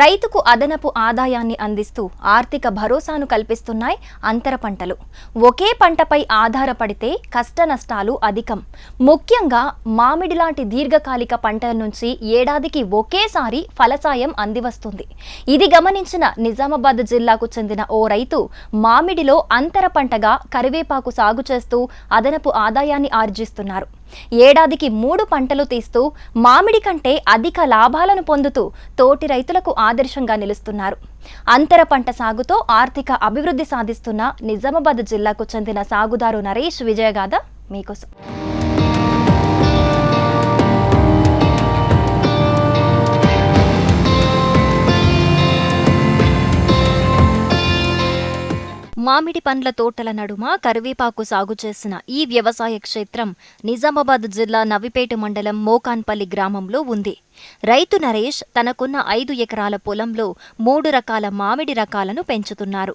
రైతుకు అదనపు ఆదాయాన్ని అందిస్తూ ఆర్థిక భరోసాను కల్పిస్తున్నాయి అంతర పంటలు. ఒకే పంటపై ఆధారపడితే కష్ట నష్టాలు అధికం. ముఖ్యంగా మామిడి లాంటి దీర్ఘకాలిక పంటల నుంచి ఏడాదికి ఒకేసారి ఫలసాయం అందివస్తుంది. ఇది గమనించిన నిజామాబాద్ జిల్లాకు చెందిన ఓ రైతు మామిడిలో అంతర పంటగా కరివేపాకు సాగు చేస్తూ అదనపు ఆదాయాన్ని ఆర్జిస్తున్నారు. ఏడాదికి మూడు పంటలు తీస్తూ మామిడి కంటే అధిక లాభాలను పొందుతూ తోటి రైతులకు ఆదర్శంగా నిలుస్తున్నారు. అంతర పంట సాగుతో ఆర్థిక అభివృద్ధి సాధిస్తున్న నిజామాబాద్ జిల్లాకు చెందిన సాగుదారు నరేష్ విజయగాథ మీకోసం. మామిడి పండ్ల తోటల నడుమ కరివేపాకు సాగు చేసిన ఈ వ్యవసాయ క్షేత్రం నిజామాబాద్ జిల్లా నవిపేట మండలం మోకాన్పల్లి గ్రామంలో ఉంది. రైతు నరేష్ తనకున్న ఐదు ఎకరాల పొలంలో మూడు రకాల మామిడి రకాలను పెంచుతున్నారు.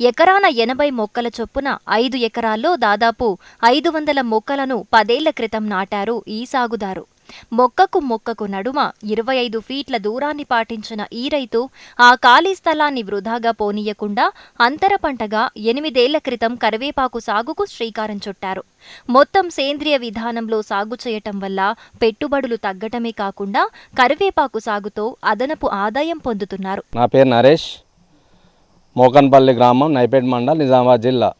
ఎకరాన ఎనభై మొక్కల చొప్పున ఐదు ఎకరాల్లో దాదాపు ఐదు వందల మొక్కలను పదేళ్ళ క్రితం నాటారు ఈ సాగుదారు. మొక్కకు మొక్కకు నడుమ ఇరవై ఐదు ఫీట్ల దూరాన్ని పాటించిన ఈ రైతు ఆ ఖాళీ స్థలాన్ని వృధాగా పోనీయకుండా అంతర పంటగా ఎనిమిదేళ్ళ క్రితం కరివేపాకు సాగుకు శ్రీకారం చుట్టారు. మొత్తం సేంద్రియ విధానంలో సాగు చేయటం వల్ల పెట్టుబడులు తగ్గటమే కాకుండా కరివేపాకు సాగుతో అదనపు ఆదాయం పొందుతున్నారు. నా పేరు నరేష్. మోకన్పల్లి గ్రామం నైపేట్ మండల్ నిజామాబాద్ జిల్లా.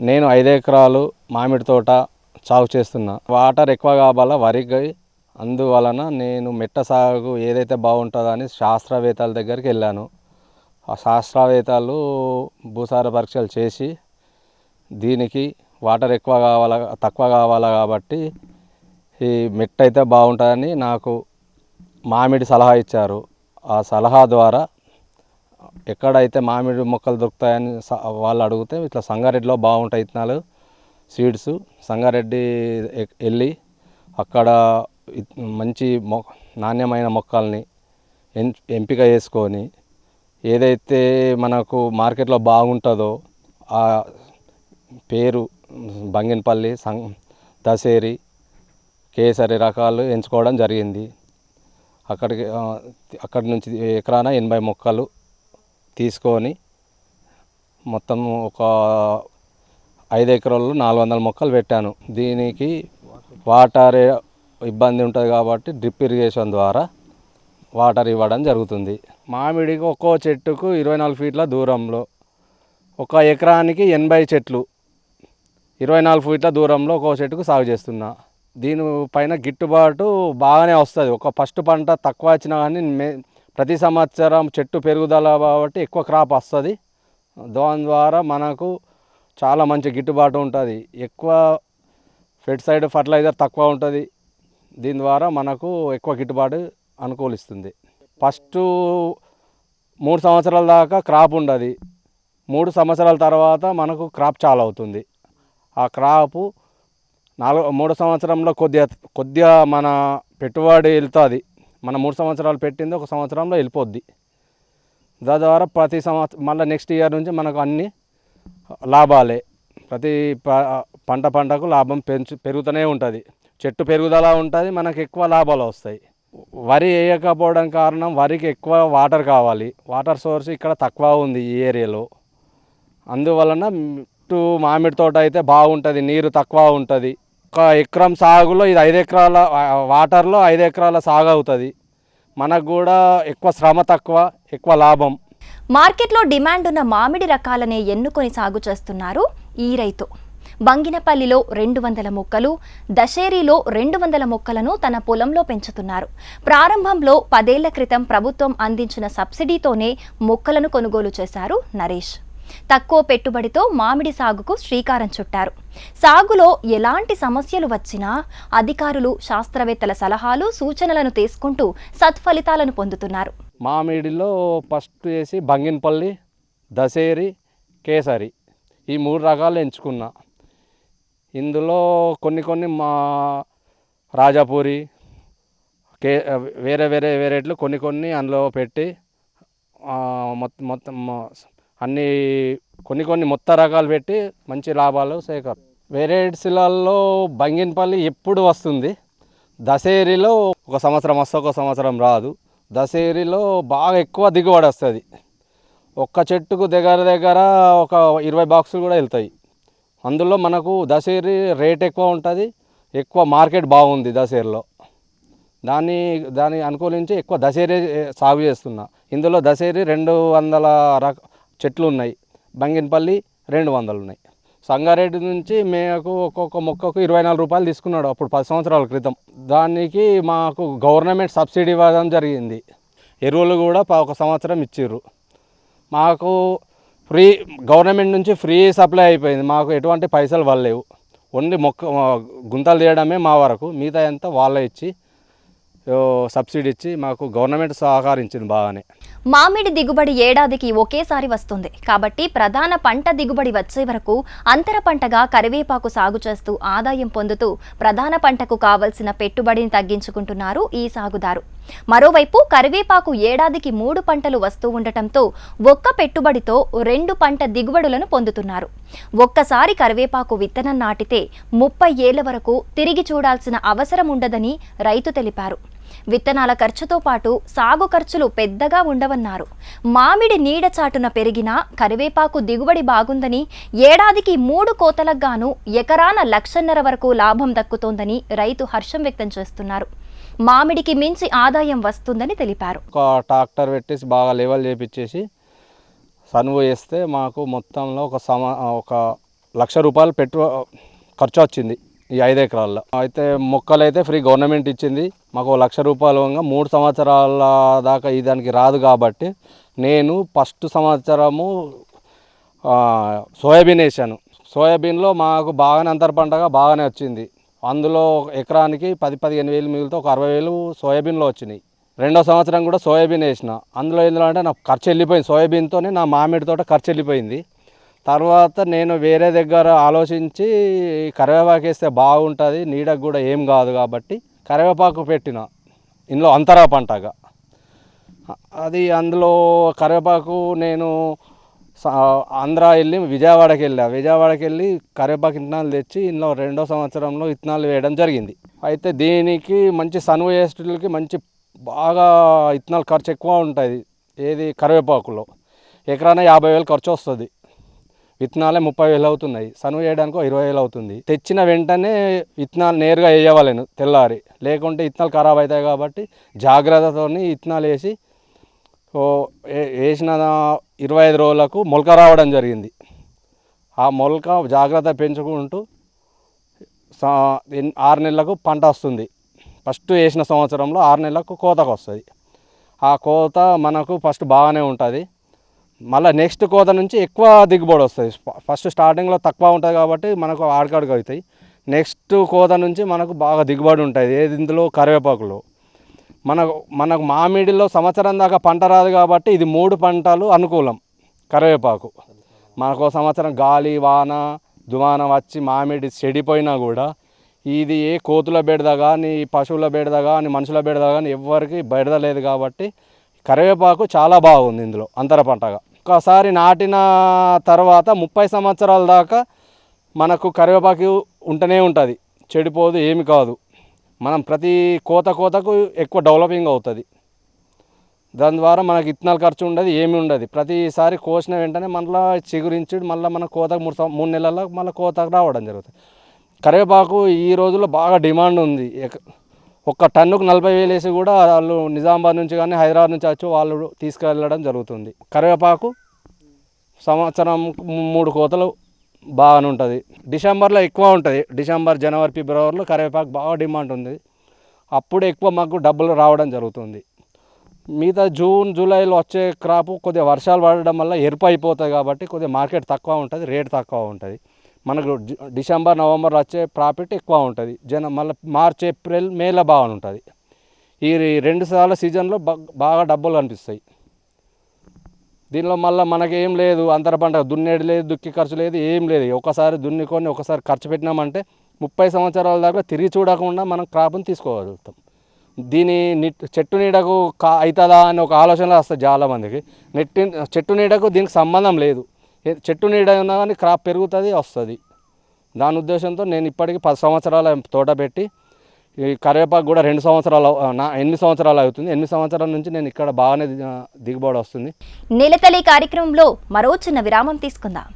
నేను ఐదు ఎకరాలు మామిడి తోట సాగు చేస్తున్నా. వాటర్ ఎక్కువ కావాలా? వరికి అందువలన నేను మెట్ట సాగు ఏదైతే బాగుంటుందని శాస్త్రవేత్తల దగ్గరికి వెళ్ళాను. ఆ శాస్త్రవేత్తలు భూసార పరీక్షలు చేసి దీనికి వాటర్ ఎక్కువ కావాలా తక్కువ కావాలా కాబట్టి ఈ మెట్ట అయితే బాగుంటుందని నాకు మామిడి సలహా ఇచ్చారు. ఆ సలహా ద్వారా ఎక్కడైతే మామిడి మొక్కలు దొరుకుతాయని వాళ్ళు అడిగితే ఇట్లా సంగారెడ్డిలో బాగుంటాయి ఇత్తనాలు. సీడ్స్ సంగారెడ్డి వెళ్ళి అక్కడ మంచి మొ నాణ్యమైన మొక్కల్ని ఎం ఎంపిక చేసుకొని ఏదైతే మనకు మార్కెట్లో బాగుంటుందో ఆ పేరు బంగినపల్లి సం దసేరి కేసరి రకాలు ఎంచుకోవడం జరిగింది. అక్కడికి అక్కడి నుంచి ఎకరాన ఎనభై మొక్కలు తీసుకొని మొత్తం ఒక ఐదు ఎకరాల్లో నాలుగు వందల మొక్కలు పెట్టాను. దీనికి వాటర్ ఇబ్బంది ఉంటుంది కాబట్టి డ్రిప్ ఇరిగేషన్ ద్వారా వాటర్ ఇవ్వడం జరుగుతుంది. మామిడికి ఒక్కో చెట్టుకు ఇరవై నాలుగు ఫీట్ల దూరంలో ఒక ఎకరానికి ఎనభై చెట్లు ఇరవై నాలుగు ఫీట్ల దూరంలో ఒక్కో చెట్టుకు సాగు చేస్తున్నా. దీనిపైన గిట్టుబాటు బాగానే వస్తుంది. ఒక ఫస్ట్ పంట తక్కువ వచ్చినా కానీ మే ప్రతి సంవత్సరం చెట్టు పెరుగుదల కాబట్టి ఎక్కువ క్రాప్ వస్తుంది. దాని ద్వారా మనకు చాలా మంచి గిట్టుబాటు ఉంటుంది. ఎక్కువ ఫెడ్ ఫర్టిలైజర్ తక్కువ ఉంటుంది. దీని ద్వారా మనకు ఎక్కువ గిట్టుబాటు అనుకూలిస్తుంది. ఫస్ట్ మూడు సంవత్సరాల దాకా క్రాప్ ఉండదు. మూడు సంవత్సరాల తర్వాత మనకు క్రాప్ చాలా అవుతుంది ఆ క్రాపు నాలుగు మూడు సంవత్సరంలో కొద్దిగా కొద్దిగా మన పెట్టుబడి వెళ్తుంది. మన మూడు సంవత్సరాలు పెట్టింది ఒక సంవత్సరంలో వెళ్ళిపోద్ది. దాని ద్వారా ప్రతి సంవత్సరం మళ్ళీ నెక్స్ట్ ఇయర్ నుంచి మనకు అన్ని లాభాలే. ప్రతి ప- పంట పంటకు లాభం పెంచు పెరుగుతూనే ఉంటుంది. చెట్టు పెరుగుదల ఉంటుంది మనకు ఎక్కువ లాభాలు వస్తాయి. వరి వేయకపోవడం కారణం వరికి ఎక్కువ వాటర్ కావాలి. వాటర్ సోర్స్ ఇక్కడ తక్కువ ఉంది ఈ ఏరియాలో. అందువలన ఇటు మామిడి తోట అయితే బాగుంటుంది నీరు తక్కువ ఉంటుంది. ఒక ఎకరం సాగులో ఇది ఐదు ఎకరాల వాటర్లో ఐదు ఎకరాల సాగు అవుతుంది. మనకు కూడా ఎక్కువ శ్రమ తక్కువ ఎక్కువ లాభం. మార్కెట్లో డిమాండ్ ఉన్న మామిడి రకాలనే ఎన్నుకొని సాగు చేస్తున్నారు ఈ రైతు. బంగినపల్లిలో రెండు వందల మొక్కలు దశేరిలో రెండు వందల మొక్కలను తన పొలంలో పెంచుతున్నారు. ప్రారంభంలో పదేళ్ళ క్రితం ప్రభుత్వం అందించిన సబ్సిడీతోనే మొక్కలను కొనుగోలు చేశారు నరేష్. తక్కువ పెట్టుబడితో మామిడి సాగుకు శ్రీకారం చుట్టారు. సాగులో ఎలాంటి సమస్యలు వచ్చినా అధికారులు శాస్త్రవేత్తల సలహాలు సూచనలను తీసుకుంటూ సత్ఫలితాలను పొందుతున్నారు. మామిడిలో ఫస్ట్ వేసి బంగినపల్లి దసేరి కేసరి ఈ మూడు రకాలు ఎంచుకున్నా. ఇందులో కొన్ని కొన్ని మా రాజాపూరి కే వేరే వేరే వేరేట్లు కొన్ని కొన్ని అందులో పెట్టి మొత్తం మొత్తం అన్ని కొన్ని కొన్ని మొత్తం రకాలు పెట్టి మంచి లాభాలు సేకర్ వెరైటీస్లలో బంగినపల్లి ఎప్పుడు వస్తుంది? దసేరిలో ఒక సంవత్సరం వస్తే ఒక సంవత్సరం రాదు. దశేరిలో బాగా ఎక్కువ దిగుబడి వస్తుంది. ఒక్క చెట్టుకు దగ్గర దగ్గర ఒక ఇరవై బాక్సులు కూడా వెళ్తాయి. అందులో మనకు దశేరి రేట్ ఎక్కువ ఉంటుంది ఎక్కువ మార్కెట్ బాగుంది దశేరిలో. దాన్ని దాన్ని అనుకూలించి ఎక్కువ దశేరి సాగు చేస్తున్నా. ఇందులో దశేరి రెండు వందల రక చెట్లు ఉన్నాయి. బంగినపల్లి రెండు వందలు ఉన్నాయి. సంగారెడ్డి నుంచి మేకు ఒక్కొక్క మొక్కకు ఇరవై నాలుగు రూపాయలు తీసుకున్నాడు అప్పుడు పది సంవత్సరాల క్రితం. దానికి మాకు గవర్నమెంట్ సబ్సిడీ ఇవ్వడం జరిగింది. ఎరువులు కూడా ఒక సంవత్సరం ఇచ్చిర్రు. మాకు ఫ్రీ గవర్నమెంట్ నుంచి ఫ్రీ సప్లై అయిపోయింది. మాకు ఎటువంటి పైసలు వాళ్ళేవు ఓన్లీ మొక్క గుంతలు తీయడమే మా వరకు. మిగతా అంతా వాళ్ళే ఇచ్చి సబ్సిడీ ఇచ్చి మాకు గవర్నమెంట్ సహకరించింది బాగానే. మామిడి దిగుబడి ఏడాదికి ఒకేసారి వస్తుంది. కాబట్టి ప్రధాన పంట దిగుబడి వచ్చే వరకు అంతర పంటగా కరివేపాకు సాగు చేస్తూ ఆదాయం పొందుతూ ప్రధాన పంటకు కావలసిన పెట్టుబడిని తగ్గించుకుంటున్నారు ఈ సాగుదారు. మరోవైపు కరివేపాకు ఏడాదికి మూడు పంటలు వస్తూ ఉండటంతో ఒక్క పెట్టుబడితో రెండు పంట దిగుబడులను పొందుతున్నారు. ఒక్కసారి కరివేపాకు విత్తనం నాటితే ముప్పై ఏళ్ళ వరకు తిరిగి చూడాల్సిన అవసరం ఉండదని రైతు తెలిపారు. విత్తనాల ఖర్చుతో పాటు సాగు ఖర్చులు పెద్దగా ఉండవన్నారు. మామిడి నీడ చాటున పెరిగిన కరివేపాకు దిగుబడి బాగుందని ఏడాదికి మూడు కోతలకు గాను ఎకరాన లక్షన్నర వరకు లాభం దక్కుతోందని రైతు హర్షం వ్యక్తం చేస్తున్నారు. మామిడికి మించి ఆదాయం వస్తుందని తెలిపారు. ఒక ట్రాక్టర్ పెట్టేసి బాగా లెవెల్ చేపించేసి సనువు వేస్తే మాకు మొత్తంలో ఒక సమ ఒక లక్ష రూపాయలు పెట్టు ఖర్చు వచ్చింది. ఈ ఐదు ఎకరాల్లో. అయితే మొక్కలు అయితే ఫ్రీ గవర్నమెంట్ ఇచ్చింది. మాకు లక్ష రూపాయలు మూడు సంవత్సరాల దాకా ఈ దానికి రాదు కాబట్టి నేను ఫస్ట్ సంవత్సరము సోయాబీన్ వేసాను. సోయాబీన్లో మాకు బాగానే అంతర పంటగా బాగానే వచ్చింది. అందులో ఒక ఎకరానికి పది పదిహేను వేలు మిగిలితే ఒక అరవై వేలు సోయాబీన్లో వచ్చినాయి. రెండో సంవత్సరం కూడా సోయాబీన్ వేసిన. అందులో ఎందులో అంటే నాకు ఖర్చు వెళ్ళిపోయింది. సోయాబీన్తోనే నా మామిడి తోట ఖర్చు వెళ్ళిపోయింది. తర్వాత నేను వేరే దగ్గర ఆలోచించి కరివేపాకు వేస్తే బాగుంటుంది నీడకు కూడా ఏం కాదు కాబట్టి కరివేపాకు పెట్టిన. ఇందులో అంతరా పంటగా. అది అందులో కరివేపాకు నేను స- ఆంధ్ర వెళ్ళి విజయవాడకి వెళ్ళా. విజయవాడకి వెళ్ళి కరివేపాకు విత్తనాలు తెచ్చి ఇందులో రెండో సంవత్సరంలో విత్తనాలు వేయడం జరిగింది. అయితే దీనికి మంచి సనువు మంచి బాగా విత్తనాలు ఖర్చు ఎక్కువ ఉంటుంది ఏది కరివేపాకులో. ఎకరాన యాభై వేలు ఖర్చు వస్తుంది. విత్తనాలే ముప్పై వేలు అవుతున్నాయి. సనువు వేయడానికి ఇరవై వేలు అవుతుంది. తెచ్చిన వెంటనే విత్తనాలు నేరుగా వేయవలేను తెల్లారి. లేకుంటే విత్తనాలు ఖరాబ్ అవుతాయి కాబట్టి జాగ్రత్తతో విత్తనాలు వేసి వేసిన ఇరవై ఐదు రోజులకు మొలక రావడం జరిగింది. ఆ మొలక జాగ్రత్త పెంచుకుంటూ ఆరు నెలలకు పంట వస్తుంది. ఫస్ట్ వేసిన సంవత్సరంలో ఆరు నెలలకు కోతకు వస్తుంది. ఆ కోత మనకు ఫస్ట్ బాగానే ఉంటుంది. మళ్ళీ నెక్స్ట్ కోత నుంచి ఎక్కువ దిగుబడి వస్తుంది. ఫస్ట్ స్టార్టింగ్లో తక్కువ ఉంటుంది కాబట్టి మనకు ఆడకాడుకు అవుతాయి నెక్స్ట్ కోత నుంచి మనకు బాగా దిగుబడి ఉంటుంది. ఏది ఇందులో? కరివేపాకులో. మనకు మనకు మామిడిలో సంవత్సరం దాకా పంట రాదు కాబట్టి ఇది మూడు పంటలు అనుకూలం. కరివేపాకు. మనకు ఓ సంవత్సరం గాలి వాన దుమానం వచ్చి మామిడి చెడిపోయినా కూడా ఇది ఏ కోతుల బెడద కానీ పశువుల బెడద కానీ మనుషుల బెడద కానీ ఎవరికి బెడద లేదు కాబట్టి కరివేపాకు చాలా బాగుంది ఇందులో అంతర పంటగా. ఒకసారి నాటిన తర్వాత ముప్పై సంవత్సరాల దాకా మనకు కరివేపాకు ఉంటూనే ఉంటుంది. చెడిపోదు ఏమి కాదు. మనం ప్రతి కోత కోతకు ఎక్కువ డెవలపింగ్ అవుతుంది. దాని ద్వారా మనకి ఇత్తనాలు ఖర్చు ఉండదు ఏమి ఉండదు. ప్రతిసారి కోసిన వెంటనే మళ్ళీ చిగురించి మళ్ళీ మన కోతకు మూడు సం- మూడు నెలల్లో మళ్ళీ కోతకు రావడం జరుగుతుంది. కరివేపాకు ఈ రోజుల్లో బాగా డిమాండ్ ఉంది. ఒక టన్నుకు నలభై వేలు వేసి కూడా వాళ్ళు నిజామాబాద్ నుంచి కానీ హైదరాబాద్ నుంచి వచ్చి వాళ్ళు తీసుకెళ్ళడం జరుగుతుంది. కరివేపాకు సంవత్సరం మూడు కోతలు బాగానే ఉంటుంది. డిసెంబర్లో ఎక్కువ ఉంటుంది. డిసెంబర్ జనవరి ఫిబ్రవరిలో కరివేపాకు బాగా డిమాండ్ ఉంది. అప్పుడు ఎక్కువ మాకు డబ్బులు రావడం జరుగుతుంది. మిగతా జూన్ జూలైలో వచ్చే క్రాప్ కొద్దిగా వర్షాలు పడడం వల్ల ఎరుపు అయిపోతుంది కాబట్టి కొద్దిగా మార్కెట్ తక్కువ ఉంటుంది రేట్ తక్కువ ఉంటుంది. మనకు డిసెంబర్ నవంబర్ వచ్చే ప్రాఫిట్ ఎక్కువ ఉంటుంది. జన మళ్ళీ మార్చ్ ఏప్రిల్ మేలో బాగుంటుంది ఈ రెండు సార్ల సీజన్లో బాగా డబ్బులు కనిపిస్తాయి దీనిలో మళ్ళీ మనకేం లేదు అంతర పంట దున్నేది లేదు దుక్కి ఖర్చు లేదు ఏం లేదు. ఒకసారి దున్నుకొని ఒకసారి ఖర్చు పెట్టినామంటే ముప్పై సంవత్సరాల దాకా తిరిగి చూడకుండా మనం క్రాప్ని తీసుకోగలుగుతాం. దీని చెట్టు నీడకు కా అవుతుందా అని ఒక ఆలోచన వస్తుంది చాలామందికి. నెట్టి చెట్టు నీడకు దీనికి సంబంధం లేదు. చెట్టు నీడ ఉన్నా కానీ క్రాప్ పెరుగుతుంది వస్తుంది. దాని ఉద్దేశంతో నేను ఇప్పటికి పది సంవత్సరాల తోట పెట్టి ఈ కరివేపాకు కూడా రెండు సంవత్సరాలు నా ఎనిమిది సంవత్సరాలు అవుతుంది ఎనిమిది సంవత్సరాల నుంచి నేను ఇక్కడ బాగానే దిగుబడి వస్తుంది. నిలతలి కార్యక్రమంలో మరో చిన్న విరామం తీసుకుందాం.